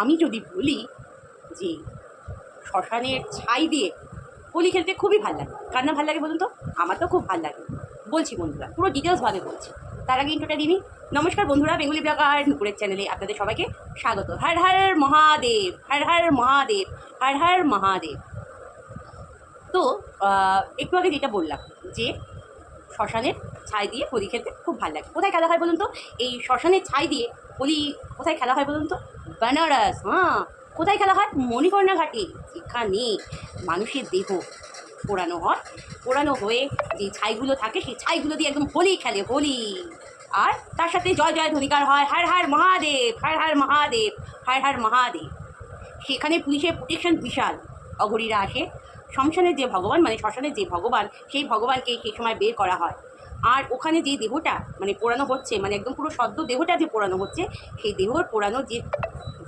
আমি যদি বলি যে শ্মশানের ছাই দিয়ে হোলি খেলতে খুবই ভালো লাগে। কার না ভালো লাগে বলুন তো? আমার তো খুব ভালো লাগে। বলছি বন্ধুরা, পুরো ডিটেলসভাবে বলছি। তার আগে ইন্টোটা দিনই নমস্কার বন্ধুরা, বেঙ্গলি ব্লগার নুপুরের চ্যানেলে আপনাদের সবাইকে স্বাগত। হর হর মহাদেব, হর হর মহাদেব, হর হর মহাদেব। তো একটু আগে যেটা বললাম যে শ্মশানের ছাই দিয়ে হোলি খেলতে খুব ভালো লাগে। কোথায় খেলা হয় বলুন তো? এই শ্মশানের ছাই দিয়ে হোলি কোথায় খেলা হয় বলুন তো? বেনারস হ্যাঁ? কোথায় খেলা হয়? মণিকর্ণা ঘাটে। এখানে মানুষের দেহ পোড়ানো হয়। পোড়ানো হয়ে যে ছাইগুলো থাকে, সেই ছাইগুলো দিয়ে একদম হোলি খেলে, হোলি। আর তার সাথে জয় জয় ধ্বনিকার হয়। হার হার মহাদেব, হার হার মহাদেব, হার হার মহাদেব। সেখানে পুলিশের প্রোটেকশন বিশাল। অঘরীরা আসে। শ্মশানের যে ভগবান মানে শ্মশানের যে ভগবান, সেই ভগবানকে সেই সময় বের করা হয়। আর ওখানে যে দেহটা মানে পোড়ানো হচ্ছে মানে একদম পুরো সদ্য দেহটা যে পোড়ানো হচ্ছে, সেই দেহর পোড়ানো যে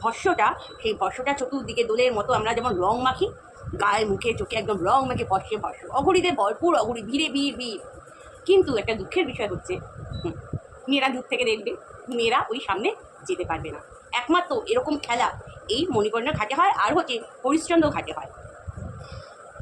ভস্যটা, সেই ভস্যটা চতুর্দিকে দোলের মতো আমরা যেমন রং মাখি, গায়ে, মুখে, চোখে একদম রং মাখে ভস্যে ভস্য। অঘরীদের ভরপুর, অঘরী ভিড়ে ভিড় ভিড়। কিন্তু একটা দুঃখের বিষয় হচ্ছে মেয়েরা দূর থেকে দেখবে, মেয়েরা ওই সামনে যেতে পারবে না। একমাত্র এরকম খেলা, এই মণিকর্ণা ঘাটে হয় আর হচ্ছে হরিশ্চন্দ্র ঘাটে হয়।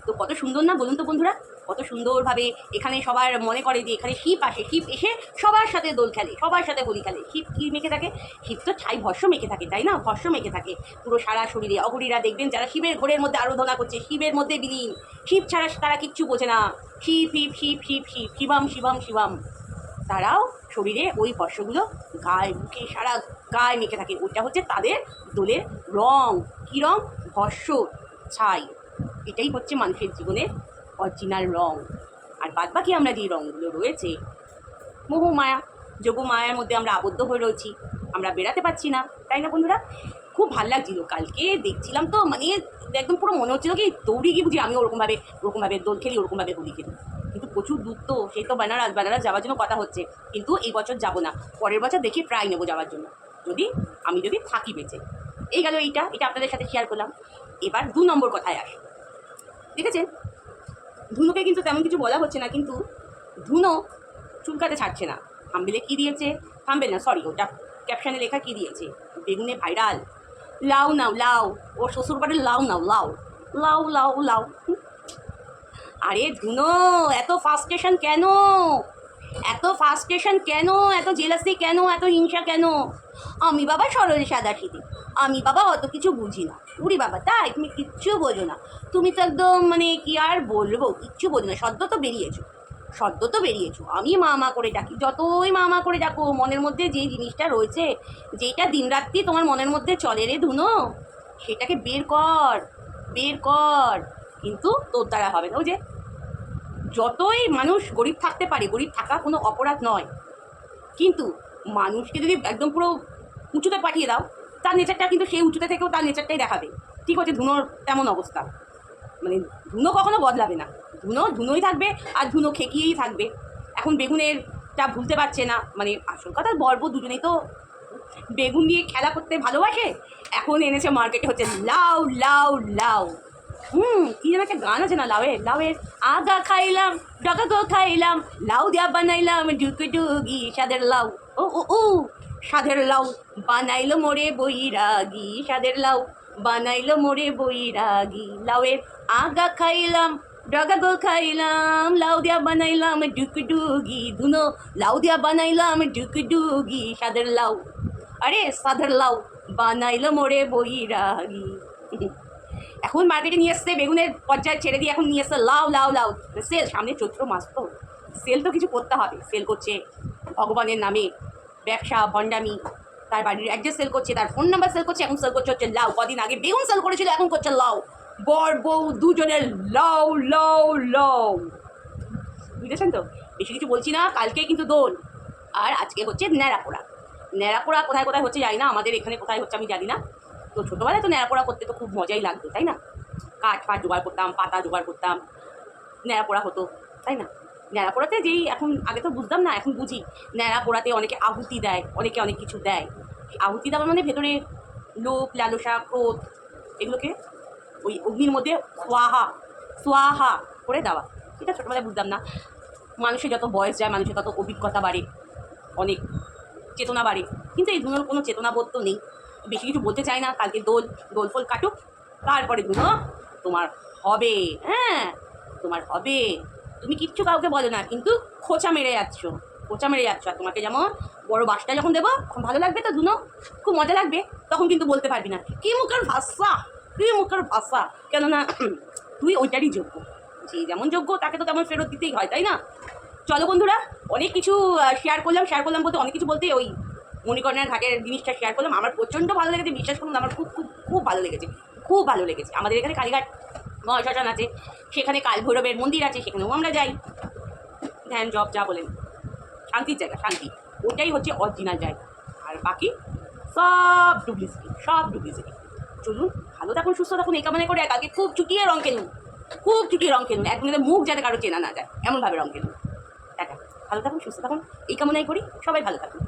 তো কত সুন্দর না বলুন তো বন্ধুরা? কত সুন্দরভাবে এখানে সবার মনে করে যে এখানে শিপ আসে শিপ এসে সবার সাথে দোল খেলে, সবার সাথে হোলি খেলে। শিপ কী মেখে থাকে? শিব তো ছাই ভস্য মেখে থাকে, তাই না? ভস্য মেখে থাকে। পুরো সারা শরীরে অঘরীরা দেখবেন যারা শিবের ঘোরের মধ্যে আরাধনা করছে, শিবের মধ্যে বিলীন। শিব ছাড়া তারা কিচ্ছু বোঝে না। শিব শিব শিব শিব শিব, শিবম শিবম শিবম। তারাও শরীরে ওই ভস্যগুলো গায়ে মুখে সারা গায়ে মেখে থাকে। ওইটা হচ্ছে তাদের দোলের রং। কী রং ভস্য ছাই। এটাই হচ্ছে মানুষের জীবনের অরিজিনাল রং। আর বাদ বাকি আমরা যে রঙগুলো রয়েছে, মোহ মায়া যোগ মায়ার মধ্যে আমরা আবদ্ধ হয়ে রয়েছি, আমরা বেরাতে পারছি না, তাই না বন্ধুরা? খুব ভালো লাগছিল কালকে, দেখছিলাম তো মানে একদম পুরো মনে হচ্ছিল কি দৌড়ে গিয়ে বুঝি আমি ওরকমভাবে ওরকমভাবে দোল খেলি, ওরকমভাবে হোলি খেলি। কিন্তু প্রচুর দূর তো সেই তো বেনারস বেনারস যাওয়ার জন্য কথা হচ্ছে। কিন্তু এই বছর যাব না, পরের বছর দেখি প্রায় নেব যাওয়ার জন্য। যদি, আমি যদি থাকি বেঁচে। এই গেল এইটা, এটা আপনাদের সাথে শেয়ার করলাম। এবার দু নম্বর কথায় আসি। দেখেছেন? ধুনোকে কিন্তু তেমন কিছু বলা হচ্ছে না, কিন্তু ধুনো চুলকাতে ছাড়ছে না। থাম্বেলে কী দিয়েছে? থাম্বেল না সরি ওটা ক্যাপশানে লেখা কী দিয়েছে? বেগুনে ভাইরাল লাউ নাও, লাউ, ওর শ্বশুর বাড়ির লাউ নাও, লাউ লাউ লাউ লাউ। আরে ধুনো, এত ফাস্টেশন কেন? এত ফাস্টেশন কেন? এত জেলাসি কেন? এত হিংসা কেন? আমি বাবা সরল সাদা আমি বাবা অত কিছু বুঝি না। উড়ি বাবা, তাই? তুমি কিচ্ছু বোঝো না। তুমি তো একদম মানে কি আর বলব? কিচ্ছু বোঝো না। সদ্য তো বেরিয়েছো। সদ্য তো বেরিয়েছো। আমি মা মা করে ডাকি। যতই মা মা করে ডাকো, মনের মধ্যে যে জিনিসটা রয়েছে, যেটা দিনরাত্রি তোমার মনের মধ্যে চলে রে ধুনো, সেটাকে বের কর বের কর। কিন্তু তোর দ্বারা হবে না। ওই যে, যতই মানুষ গরিব থাকতে পারে, গরিব থাকা কোনো অপরাধ নয়। কিন্তু মানুষকে যদি একদম পুরো উঁচুতে পাঠিয়ে দাও তার নেচারটা কিন্তু সেই উঁচুতে থেকেও তার নেচারটাই দেখাবে। ঠিক আছে, ধুনোর তেমন অবস্থা। মানে ধুনো কখনো বদলাবে না। ধুনো ধুনোই থাকবে আর ধুনো খেকিয়েই থাকবে। এখন বেগুনের বেগুনেরটা ভুলতে পারছে না। মানে আসল কথা বলব দুজনেই তো বেগুন দিয়ে খেলা করতে ভালোবাসে। এখন এনেছে মার্কেটে হচ্ছে লাউ লাউ লাউ। হুম, কি যেন একটা গান আছে না লাউয়ের? লাউয়ের আগা খাইলাম, ডগা গো খাইলাম, লাউ দিয়া বানাইলাম ডুকু ডুগি সাদের লাউ। ও ও ও। সাদের লাউ বানাইলো মোরে বইরাগি সাদের লাউ বানাইলো মোরে বইরাগি লাউয়ের আগা খাইলাম ডগা গো খাইলাম, লাউ দিয়া বানাইলাম ডুকু ডুগি ধুনো, লাউ দিয়া বানাইলাম ডুকু ডুগি সাদের লাউ, আরে সাদের লাউ বানাইলো মোরে বইরাগি এখন মার্কেটে নিয়ে এসছে বেগুনের পর্যায়ে ছেড়ে দিয়ে এখন নিয়ে এসছে লাউ লাউ লাউ। সেল সামনে চৈত্র মাস তো। সেল তো কিছু করতে হবে। সেল করছে ভগবানের নামে। ব্যবসা, ভণ্ডামি, তার বাড়ির অ্যাড্রেস সেল করছে, তার ফোন নাম্বার সেল করছে, এখন সেল করছে হচ্ছে লাউ। কদিন আগে বেগুন সেল করেছিল, এখন করছে লাউ। বর, বউ দুজনের লাউ লাউ লাউ। বুঝেছেন তো? বেশি কিছু বলছি না, কালকে কিন্তু দোল। আর আজকে হচ্ছে ন্যাড়াপোড়া ন্যাড়াপোড়া কোথায় কোথায় হচ্ছে জানি না, আমাদের এখানে কোথায় হচ্ছে আমি জানি না। তো ছোটোবেলায় তো ন্যাড়াপোড়া করতে তো খুব মজাই লাগতো, তাই না? কাঠ ফাট জোগাড় করতাম, পাতা জোগাড় করতাম ন্যাড়াপোড়া হতো, তাই না? ন্যাড়াপোড়াতে যেই এখন, আগে তো বুঝতাম না, এখন বুঝি। ন্যাড়া পোড়াতে অনেকে আহুতি দেয়, অনেকে অনেক কিছু দেয়। আহুতি দেওয়ার মানে ভেতরে লোভ, লালসা, ক্রোধ, এগুলোকে ওই অগ্নির মধ্যে সোয়াহা সোয়াহা করে দেওয়া। এটা ছোটোবেলায় বুঝতাম না। মানুষের যত বয়স যায়, মানুষের তত অভিজ্ঞতা বাড়ে, অনেক চেতনা বাড়ে। কিন্তু এই ধরনের কোনো চেতনাবোধ তো নেই। বেশি কিছু বলতে চাই না, কালকে দোল দোল ফোল কাটুক তারপরে দুনো তোমার হবে। হ্যাঁ তোমার হবে। তুমি কিচ্ছু কাউকে বলো না, কিন্তু খোঁচা মেরে যাচ্ছ, খোঁচা মেরে যাচ্ছ। আর তোমাকে যেমন বড় বাসটা যখন দেবো ভালো লাগবে তো দুনো? খুব মজা লাগবে, তখন কিন্তু বলতে পারবি না। কি মুখের ভাষা? কি মুখের ভাষা? কেননা তুই ওইটারই যোগ্য। যে যেমন যোগ্য, তাকে তো তেমন ফেরত দিতেই হয়, তাই না? চলো বন্ধুরা, অনেক কিছু শেয়ার করলাম। শেয়ার করলাম বলতে অনেক কিছু বলতে ওই মণিকর্ণের ঘাটের জিনিসটা শেয়ার করলাম। আমার প্রচণ্ড ভালো লেগেছে, বিশ্বাস করুন, আমার খুব খুব খুব ভালো লেগেছে। খুব ভালো লেগেছে। আমাদের এখানে কালীঘাট মহাশ্মশান আছে, সেখানে কাল ভৈরবের মন্দির আছে, সেখানেও আমরা যাই। ধ্যান জব যা বলেন। শান্তির জায়গা, শান্তি। ওটাই হচ্ছে অরিজিনাল জায়গা। আর বাকি সব ডুপ্লিসিটি সব ডুপ্লিসিটি চলুন, ভালো থাকুন, সুস্থ থাকুন, এই কামনা করে কালকে খুব চুটিয়ে রং খেলুন খুব চুটিয়ে রং খেলুন একদম মুখ যাতে কারও চেনা না যায়, এমনভাবে রং খেলুন টাটা। ভালো থাকুন, সুস্থ থাকুন, এই কামনাই করি। সবাই ভালো থাকুন।